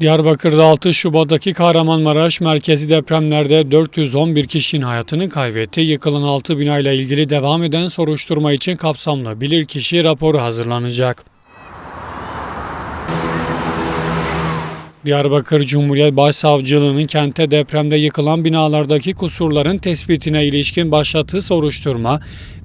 Diyarbakır'da 6 Şubat'taki Kahramanmaraş merkezi depremlerde 411 kişinin hayatını kaybetti. Yıkılan 6 binayla ilgili devam eden soruşturma için kapsamlı bilirkişi raporu hazırlanacak. Diyarbakır Cumhuriyet Başsavcılığı'nın kente depremde yıkılan binalardaki kusurların tespitine ilişkin başlattığı soruşturma,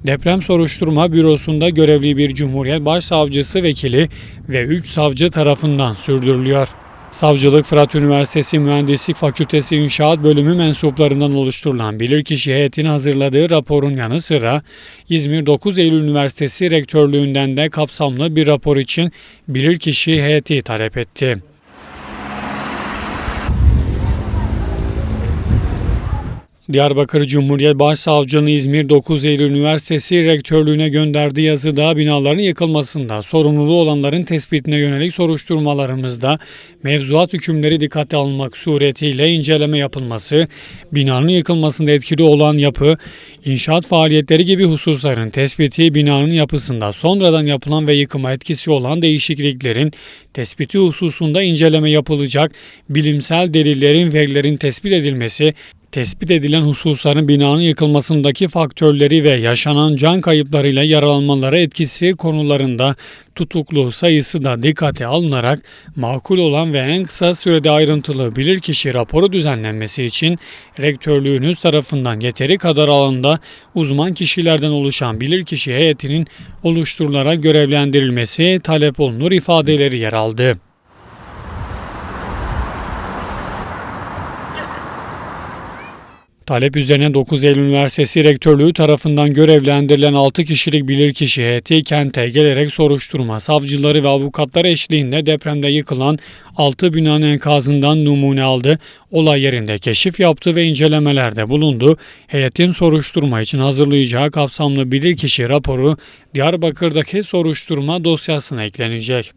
Deprem Soruşturma Bürosu'nda görevli bir Cumhuriyet Başsavcısı vekili ve 3 savcı tarafından sürdürülüyor. Savcılık Fırat Üniversitesi Mühendislik Fakültesi İnşaat Bölümü mensuplarından oluşturulan bilirkişi heyetinin hazırladığı raporun yanı sıra İzmir 9 Eylül Üniversitesi Rektörlüğü'nden de kapsamlı bir rapor için bilirkişi heyeti talep etti. Diyarbakır Cumhuriyet Başsavcılığı İzmir 9 Eylül Üniversitesi Rektörlüğü'ne gönderdiği yazıda binaların yıkılmasında sorumluluğu olanların tespitine yönelik soruşturmalarımızda mevzuat hükümleri dikkate alınmak suretiyle inceleme yapılması, binanın yıkılmasında etkili olan yapı, inşaat faaliyetleri gibi hususların tespiti, binanın yapısında sonradan yapılan ve yıkıma etkisi olan değişikliklerin tespiti hususunda inceleme yapılacak, bilimsel delillerin, verilerin tespit edilmesi, tespit edilen hususların binanın yıkılmasındaki faktörleri ve yaşanan can kayıplarıyla yaralanmalara etkisi konularında tutuklu sayısı da dikkate alınarak makul olan ve en kısa sürede ayrıntılı bilirkişi raporu düzenlenmesi için rektörlüğünüz tarafından yeteri kadar alanda uzman kişilerden oluşan bilirkişi heyetinin oluşturularak görevlendirilmesi talep olunur ifadeleri yer aldı. Talep üzerine 9 Eylül Üniversitesi Rektörlüğü tarafından görevlendirilen 6 kişilik bilirkişi heyeti kente gelerek soruşturma, savcıları ve avukatlar eşliğinde depremde yıkılan 6 binanın enkazından numune aldı, olay yerinde keşif yaptı ve incelemelerde bulundu. Heyetin soruşturma için hazırlayacağı kapsamlı bilirkişi raporu Diyarbakır'daki soruşturma dosyasına eklenecek.